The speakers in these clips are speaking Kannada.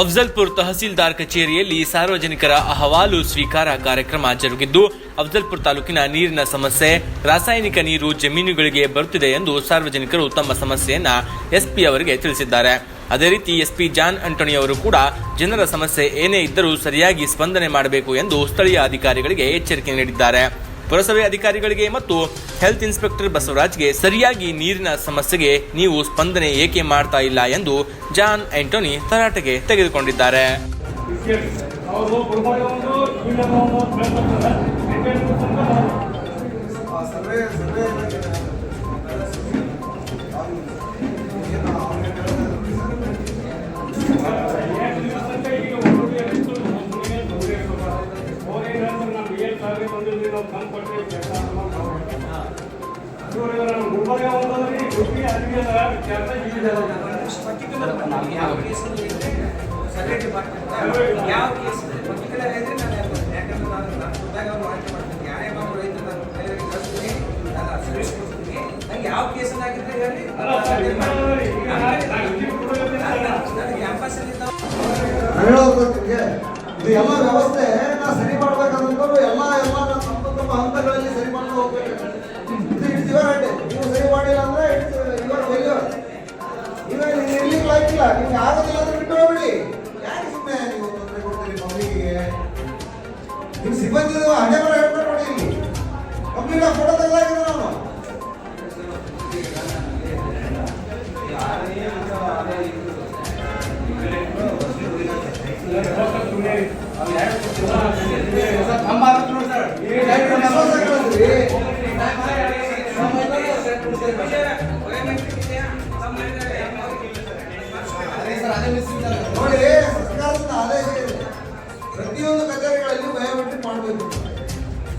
ಅಫ್ಜಲ್ಪುರ್ ತಹಸೀಲ್ದಾರ್ ಕಚೇರಿಯಲ್ಲಿ ಸಾರ್ವಜನಿಕರ ಅಹವಾಲು ಸ್ವೀಕಾರ ಕಾರ್ಯಕ್ರಮ ಜರುಗಿದ್ದು, ಅಫ್ಜಲ್ಪುರ್ ತಾಲೂಕಿನ ನೀರಿನ ಸಮಸ್ಯೆ, ರಾಸಾಯನಿಕ ನೀರು ಜಮೀನುಗಳಿಗೆ ಬರುತ್ತಿದೆ ಎಂದು ಸಾರ್ವಜನಿಕರು ತಮ್ಮ ಸಮಸ್ಯೆಯನ್ನ ಎಸ್ಪಿ ಅವರಿಗೆ ತಿಳಿಸಿದ್ದಾರೆ. ಅದೇ ರೀತಿ ಎಸ್ಪಿ ಜಾನ್ ಆಂಟೋನಿ ಅವರು ಕೂಡ ಜನರ ಸಮಸ್ಯೆ ಏನೇ ಇದ್ದರೂ ಸರಿಯಾಗಿ ಸ್ಪಂದನೆ ಮಾಡಬೇಕು ಎಂದು ಸ್ಥಳೀಯ ಅಧಿಕಾರಿಗಳಿಗೆ ಎಚ್ಚರಿಕೆ ನೀಡಿದ್ದಾರೆ. ಪುರಸಭೆ ಅಧಿಕಾರಿಗಳಿಗೆ ಮತ್ತು ಹೆಲ್ತ್ ಇನ್ಸ್ಪೆಕ್ಟರ್ ಬಸವರಾಜ್ಗೆ ಸರಿಯಾಗಿ ನೀರಿನ ಸಮಸ್ಯೆಗೆ ನೀವು ಸ್ಪಂದನೆ ಏಕೆ ಮಾಡ್ತಾ ಇಲ್ಲ ಎಂದು ಜಾನ್ ಆಂಟೋನಿ ತರಾಟೆಗೆ ತೆಗೆದುಕೊಂಡಿದ್ದಾರೆ. ಅವರು ಸರ್ವೆ ಬಂದಿದ್ವಿ ನಾವು ತಂದು ಕೊಟ್ಟರೆ ಕೆಲಸ ಗುಲ್ಬರ್ಗ ಒಂದದ್ರಿ ಗುಬ್ಬಿ ಅಲ್ಲಿಗೆ ಯಾವ ಕೇಸ್ ಪರ್ಟಿಕ್ಯುಲರ್ ಇದ್ರೆ ನಾನು ಯಾಕಂದ್ರೆ ನಾನು ನಾನು ಖುದ್ದಾಗಿ ಅವ್ರು ಮಾಡ್ತೀನಿ ಯಾರೇ ನಾನು ಬೇರೆಯವ್ರಿಗೆ ಕಳಿಸ್ತೀನಿ ನಾನು ನಂಗೆ ಯಾವ ಕೇಸಲ್ಲಿ ಆಗಿದ್ರೆ ಹೇಳಿ ನನಗೆ ಕ್ಯಾಂಪಸ್ಸಲ್ಲಿ ಹೇಳೋದು ಇದು ಎಲ್ಲ ವ್ಯವಸ್ಥೆ ನಾ ಸರಿ ಮಾಡ್ಬೇಕಂದ್ರೆ ಎಲ್ಲ ಎಲ್ಲ ನಮ್ಮ ಹಂತಗಳಲ್ಲಿ ಸರಿ ಮಾಡ್ತಾ ಹೋಗ್ಬೇಕು. ಇದು ಇಟ್ಸ್ ಯುವರ್ ನೀವು ಸರಿ ಮಾಡಿಲ್ಲ ಅಂದ್ರೆ ಇಟ್ಸ್ ಯುವರ್ ಫೇಲ್ಯೂರ್ ನೀವೇ ನೀವು ಆಗೋದಿಲ್ಲ ಅಂದ್ರೆ ಬಿಟ್ಟು ಯಾಕೆ ಸುಮ್ಮನೆ ನೀವು ತೊಂದರೆ ಕೊಡ್ತೀರಿ ನೀವು ಸಿಬ್ಬಂದಿ ಹಣೆ ಬರ ಹೇಳ್ತಾರೆ ನೋಡಿ ಇಲ್ಲಿ. ಆಗಿ ಫೋಟೋ ನಾನು. ನೋಡಿ ಪ್ರತಿಯೊಂದು ಕಚೇರಿಗಳಲ್ಲಿ ಬಯೋಮೆಟ್ರಿಕ್ ಮಾಡಬೇಕು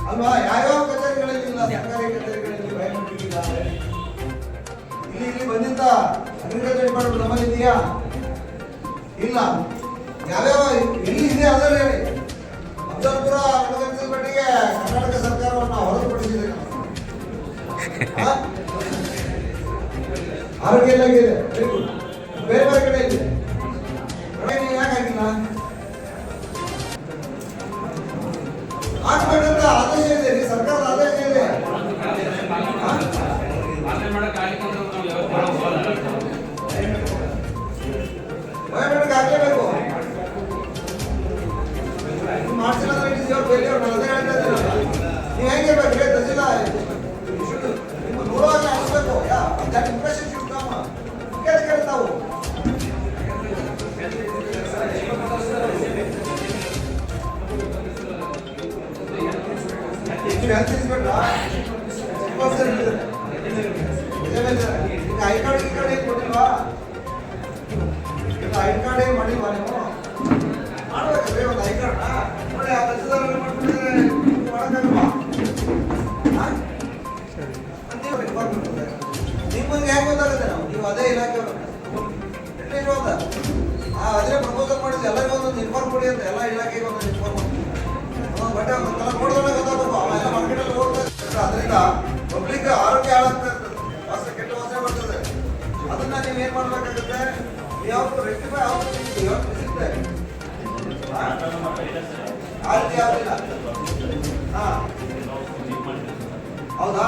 ಅಲ್ವಾ ಯಾವ್ಯಾವ ಕಚೇರಿಗಳಲ್ಲಿ ಇಲ್ಲ ಸರ್ಕಾರಿ ಕಚೇರಿಗಳಲ್ಲಿ ಬಯೋಮೆಟ್ರಿಕ್ ಇಲ್ಲ ಇಲ್ಲಿ ಇಲ್ಲಿ ಬಂದಿದ್ದ ಅಗ್ರಿಕಲ್ಚರ್ ಡಿಪಾರ್ಟ್ಮೆಂಟ್ ಇದೆಯಾ ಇಲ್ಲ. ಯಾವ್ಯಾವ ಇದೆ ಮಟ್ಟಿಗೆ ಕರ್ನಾಟಕ ಸರ್ಕಾರವನ್ನು ಹೊರತುಪಡಿಸಿದೆ? ಆರೋಗ್ಯ ಇಲಾಖೆ ಬೇರೆ ಬೇರೆ ಇದೆ. ಯಾಕೆ ಹಾಕ್ಬೇಕಂತ ಆದೇಶ ಇದೆ. ಮಾಡ್ಸಿಲ್ಲ ಅಂದ್ರೆ ಇಟ್ ಇಸ್ ಯುವರ್ ಫೇಲ್ಯೂರ್ ನಾನು ಅದೇ ಹೇಳ್ತಾ ಇದ್ದೀನಿ ನೀವು ಹೆಂಗೆ ಬೇಕು ತಹಸೀಲ ನಿಮ್ಮ ನೋಡುವಾಗ ಅನಿಸ್ಬೇಕು yeah that impression should come ಕೇಳಿ ಕೇಳಿ ತಾವು ನೀವು ಹೆಲ್ತ್ ಇನ್ಸ್ಪೆಕ್ಟ್ರಾ ಐ ಕಾರ್ಡ್ ಈ ಕಾರ್ಡ್ ಏನು ಕೊಟ್ಟಿಲ್ವಾ ಐ ಕಾರ್ಡ್ ಏನು ಮಾಡಿಲ್ವಾ ನೀವು ಅದೇ ಇಲಾಖೆ ಎಟ್ಲೀಸ್ಟ್ ಹೌದಾ ಆ, ಅದೇ ಪ್ರಪೋಸಲ್ ಮಾಡಿದ್ರು ಎಲ್ಲರಿಗೂ ಒಂದು ಇನ್ಫಾರ್ಮ್ ಕೊಡಿ ಅಂತ ಎಲ್ಲ ಇಲಾಖೆಗೆ ಒಂದೊಂದು ಇನ್ಫಾರ್ಮ್ ಒಂದು ಬಟ್ಟೆ ಒಂದು ಅವೆಲ್ಲ ಮಾರ್ಕೆಟಲ್ಲಿ ಹೋಗ್ತಾ ಅದರಿಂದ ಪಬ್ಲಿಕ್ ಆರೋಗ್ಯ ಹಾಳಾಗ್ತಾ ಇರ್ತದೆ. ವಾಸ, ಕೆಟ್ಟ ವಾಸ ಬರ್ತದೆ. ಅದನ್ನ ನೀವು ಏನು ಮಾಡಬೇಕಾಗುತ್ತೆ? ಯಾವತ್ತು ರೆಕ್ಟಿಫೈ ಆಗುತ್ತೆ ಯಾವತ್ತು ಸಿಗ್ತದೆ ಆ? ರೀತಿ ಯಾವುದಿಲ್ಲ. ಹಾಂ. ಹೌದಾ?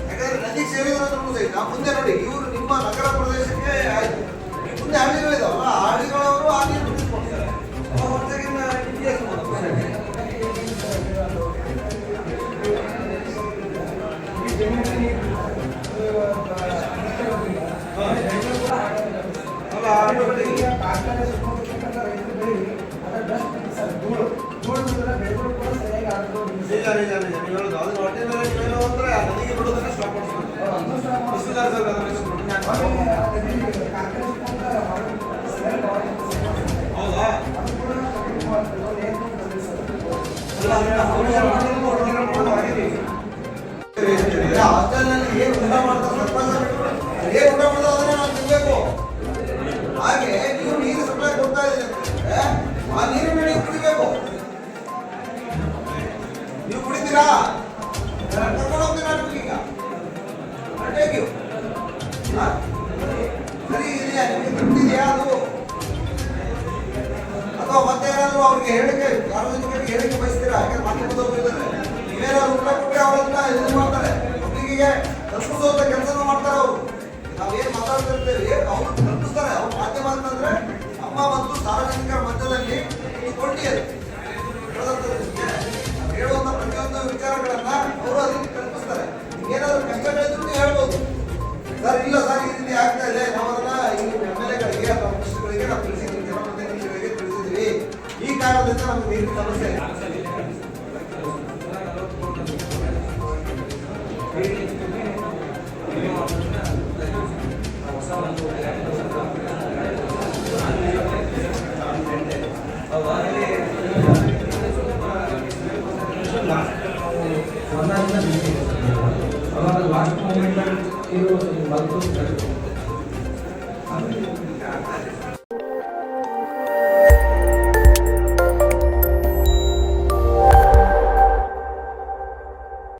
ಯಾಕಂದ್ರೆ ನದಿ ನಮ್ಗೆ ಸಹಿತ ಮುಂದೆ ನೋಡಿ, ಇವರು ನಿಮ್ಮ ನಗರ ಪ್ರದೇಶಕ್ಕೆ ಆಯ್ತು. ಮುಂದೆ ಹಳ್ಳಿಗಳಿದಾವಲ್ಲ ಹಳ್ಳಿಗಳವರು ಆ ನೀರು ಬಿಡಿಸ್ಕೊಡ್ತಾರೆ ಅವಾಗ ಡಸ್ಟ್ ಸರ್ ಧೂಳು ಕೂಡ ಸರಿಯಾಗಿ ಆಡ್ಕೊಂಡು ನಿಜ ನಿಜ ನಿಜ ನೀವು ಹೊಟ್ಟೆ ಮೇಲೆ ಕುಡಿತೀರಾ ಕರ್ಕೊಂಡು ಹೋಗ್ತೀನಿ ನಾನು ಈಗ ಯು ಸರಿ ಇದೆಯಾ ನಿಮಗೆ ಅದು ಅಥವಾ ಅವ್ರಿಗೆ ಹೇಳಿಕೆ ಸಾರ್ವಜನಿಕರಿಗೆ ಹೇಳಿಕೆ ಬಯಸ್ತೀರಾ ಯಾಕಂದ್ರೆ ಮಾಧ್ಯಮದವರು ಇದ್ದಾರೆ ನೀವೇನಾದ್ರು ಉತ್ತರ ಕೊಟ್ಟರೆ ಅವರನ್ನ ಇದು ಮಾಡ್ತಾರೆ ಪಬ್ಲಿಕ್ಕಿಗೆ ಕೆಲಸ ಮಾಡ್ತಾರೆ ಅವರು ನಾವೇನ್ ಮಾತಾಡ್ತಿರ್ತೇವೆ ಅವ್ರು ತಲುಪಿಸ್ತಾರೆ ಅವ್ರ ಮಾಧ್ಯಮ ಅಂತಂದ್ರೆ ಅಮ್ಮ ಮತ್ತು ಸಾರ್ವಜನಿಕರ ಮಧ್ಯದಲ್ಲಿ ಕೊಂಡಿ ಸರ್ ಇಲ್ಲ ಸರ್ ಈ ರೀತಿ ಆಗ್ತಾ ಇದೆ ನಾವು ಲಾಸ್ಟ್ ಮೂಮೆಂಟ್ ಇದು ಬಂತು